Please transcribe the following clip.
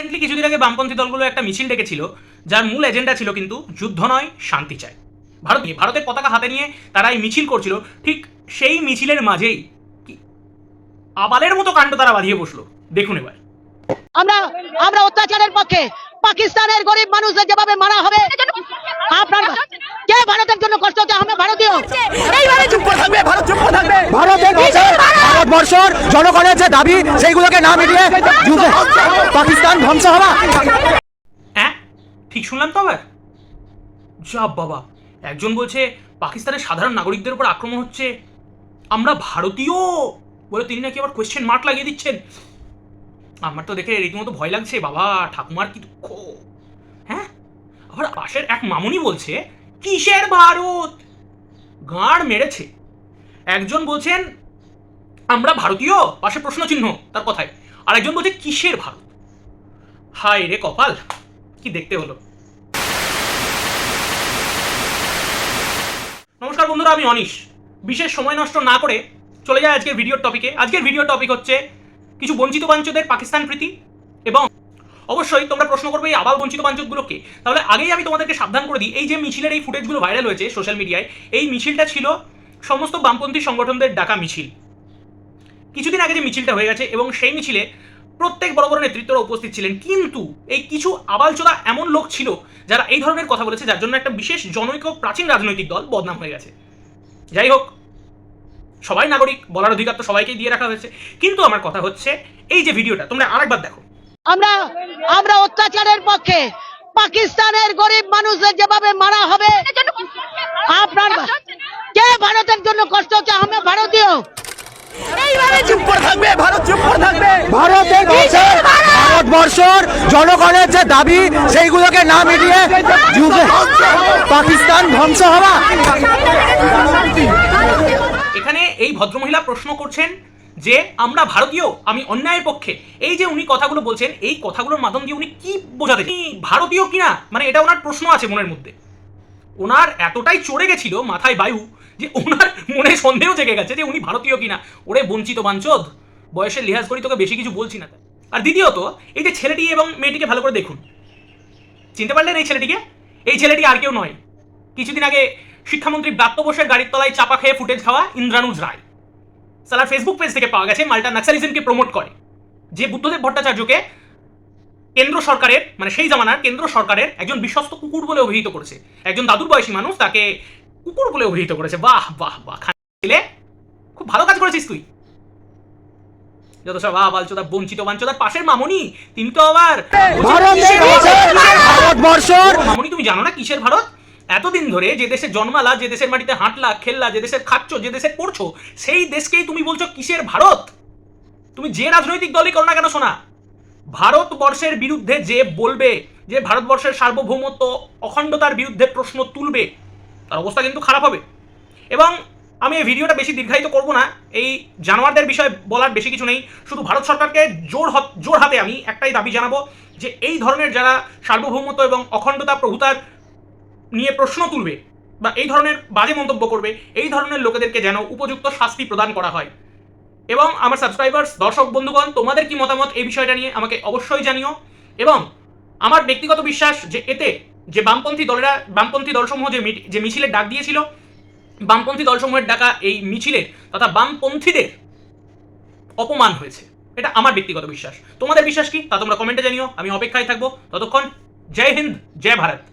Recently কিছুদিন আগে বামপন্থী দলগুলো একটা মিছিল ডেকেছিল যার মূল এজেন্ডা ছিল কিন্তু যুদ্ধ নয় শান্তি চাই। ভারত নিয়ে ভারতের পতাকা হাতে নিয়ে তারা এই মিছিল করছিল ঠিক সেই মিছিলের মাঝেই আবালের মতো কাণ্ড তারা বাঁধিয়ে বসল। দেখুন এবার। আমরা আমরা অত্যাচারের পক্ষে পাকিস্তানের গরিব মানুষদের যেভাবে মারা হবে আপনার কে ভারতের জন্য কষ্ট হচ্ছে? আমরা ভারতীয়। এইভাবে চুপ করে থাকবে ভারত চুপ করে থাকবে ভারতের কাছে ভারতবর্ষর জনগণের যে দাবি, সেইগুলোকে না মিটিয়ে পাকিস্তান ধ্বংস হওয়া হ্যাঁ ঠিক শুনলাম তো আবার? যা বাবা, একজন বলছে পাকিস্তানের সাধারণ নাগরিকদের উপর আক্রমণ হচ্ছে। আমরা ভারতীয়! বলে তিনি নাকি আবার কোয়েশ্চেন মার্ক লাগিয়ে দিচ্ছেন। আমার তো দেখে রীতিমতো ভয় লাগছে, বাবা, ঠাকুমার কি দুঃখ। হ্যাঁ? আবার পাশের এক মামুনি বলছে, কিসের ভারত? গাঁড় মেরেছে। একজন বলছেন আমরা ভারতীয়? পাশে প্রশ্ন চিহ্ন তার কথায়। আর একজন বলছে, কিসের ভারত? হায় রে কপাল, কি দেখতে হলো? নমস্কার বন্ধুরা, আমি অনিশ। বিশেষ সময় নষ্ট না করে চলে যায় আজকের ভিডিওর টপিকে আজকের ভিডিও টপিক হচ্ছে কিছু বঞ্চিত বাঞ্চদের পাকিস্তান প্রীতি এবং অবশ্যই তোমরা প্রশ্ন করবে এই আবাল বঞ্চিত বাঞ্চতগুলোকে তাহলে আগেই আমি তোমাদেরকে সাবধান করে দিই, এই যে মিছিলের এই ফুটেজগুলো ভাইরাল হয়েছে সোশ্যাল মিডিয়ায় এই মিছিলটা ছিল সমস্ত বামপন্থী সংগঠনদের ডাকা মিছিল। কিছুদিন আগে যে মিছিলটা হয়ে গেছে এবং সেই মিছিলে প্রত্যেক বড় বড় নেতৃত্বরা উপস্থিত ছিলেন, কিন্তু এই কিছু আবালচোদা এমন লোক ছিল যারা এই ধরনের কথা বলেছে, যার জন্য একটা বিশেষ জনৈক প্রাচীন রাজনৈতিক দল বদনাম হয়ে গেছে। যাই হোক, সবাই নাগরিক, বলার অধিকার তো সবাইকেই দিয়ে রাখা হয়েছে। কিন্তু আমার কথা হচ্ছে, এই যে ভিডিওটা, তোমরা আরেকবার দেখো। আমরা আমরা অত্যাচারের পক্ষে পাকিস্তানের গরিব মানুষদের যেভাবে মারা হবে আপনার কে ভারতের জন্য কষ্ট হচ্ছে আমরা ভারতীয় এইভাবে চুপ করে থাকবে ভারত চুপ করে থাকবে ভারতের কাছে ভারতবর্ষর জনগণের যে দাবি, সেইগুলোকে না মিটিয়ে পাকিস্তান ধ্বংস হওয়া। এখানে এই ভদ্রমহিলা প্রশ্ন করছেন যে, আমরা ভারতীয়, আমি অন্যায়ের পক্ষে। এই যে উনি কথাগুলো বলছেন, এই কথাগুলোর মাধ্যম দিয়ে উনি কি বোঝাতে ভারতীয় কিনা? মানে এটা ওনার প্রশ্ন আছে মনের মধ্যে। ওনার এতটাই চড়ে গেছিল মাথায় বায়ু যে ওনার মনে সন্দেহ জেগে গেছে যে উনি ভারতীয় কিনা। ওরে বঞ্চিত বাঞ্চদ, বয়সের লিহাজ করি তোকে বেশি কিছু বলছি না। আর দ্বিতীয়ত, এই যে ছেলেটি এবং মেয়েটিকে ভালো করে দেখুন। চিনতে পারলেন এই ছেলেটিকে? এই ছেলেটি আর কেউ নয়। কিছুদিন আগে শিক্ষামন্ত্রী ব্রাত্য বোসের গাড়ির তলায় চাপা খেয়ে ফুটেজ খাওয়া ইন্দ্রানুজ রায়। সালার ফেসবুক পেজ থেকে পাওয়া গেছে মাল্টা নাক্সালিজমকে প্রমোট করে। যে বুদ্ধদেব ভট্টাচার্যকে কেন্দ্র সরকারের মানে সেই জামানার কেন্দ্র সরকারের একজন বিশ্বস্ত কুকুর বলে অভিহিত করেছে। একজন দাদুর বয়সী মানুষ তাকে কুকুর বলে অভিহিত করেছে। বাহ বাহ বাহ। খান খুব ভালো কাজ করেছিস তুই। যত সব আবালচোদা বঞ্চিত বাঞ্চোদার পাশের মামনি তিনি তো আবার মামনি তুমি জানো না কিসের ভারত? এতদিন ধরে যে দেশে জন্মালা যে দেশের মাটিতে হাঁটলা খেললা যে দেশের খাচ্ছ যে দেশে পড়ছো সেই দেশকেই তুমি বলছো কিসের ভারত? তুমি যে রাজনৈতিক দলই করো না কেন শোনা ভারতবর্ষের বিরুদ্ধে যে বলবে যে ভারতবর্ষের সার্বভৌমত্ব অখণ্ডতার বিরুদ্ধে প্রশ্ন তুলবে তার অবস্থা কিন্তু খারাপ হবে। এবং আমি এই ভিডিওটা বেশি দীর্ঘায়িত করব না। এই জানোয়ারদের বিষয়ে বলার বেশি কিছু নেই। শুধু ভারত সরকারকে জোর জোর হাতে আমি একটাই দাবি জানাব যে এই ধরনের যারা সার্বভৌমত্ব এবং অখণ্ডতা প্রভুতার নিয়ে প্রশ্ন তুলবে বা এই ধরনের বাজে মন্তব্য করবে, এই ধরনের লোকেদেরকে যেন উপযুক্ত শাস্তি প্রদান করা হয়। এবং আমার সাবস্ক্রাইবার্স দর্শক, বন্ধুগণ, তোমাদের কি মতামত এই বিষয়টা নিয়ে আমাকে অবশ্যই জানিও। এবং আমার ব্যক্তিগত বিশ্বাস যে এতে যে বামপন্থী দলেরা, বামপন্থী দলসমূহ যে যে মিছিলের ডাক দিয়েছিল বামপন্থী দলসমূহের ডাকা এই মিছিলের তথা বামপন্থীদের অপমান হয়েছে। এটা আমার ব্যক্তিগত বিশ্বাস। তোমাদের বিশ্বাস কি? তা তোমরা কমেন্টে জানিও। আমি অপেক্ষায় থাকব। ততক্ষণ, জয় হিন্দ, জয় ভারত।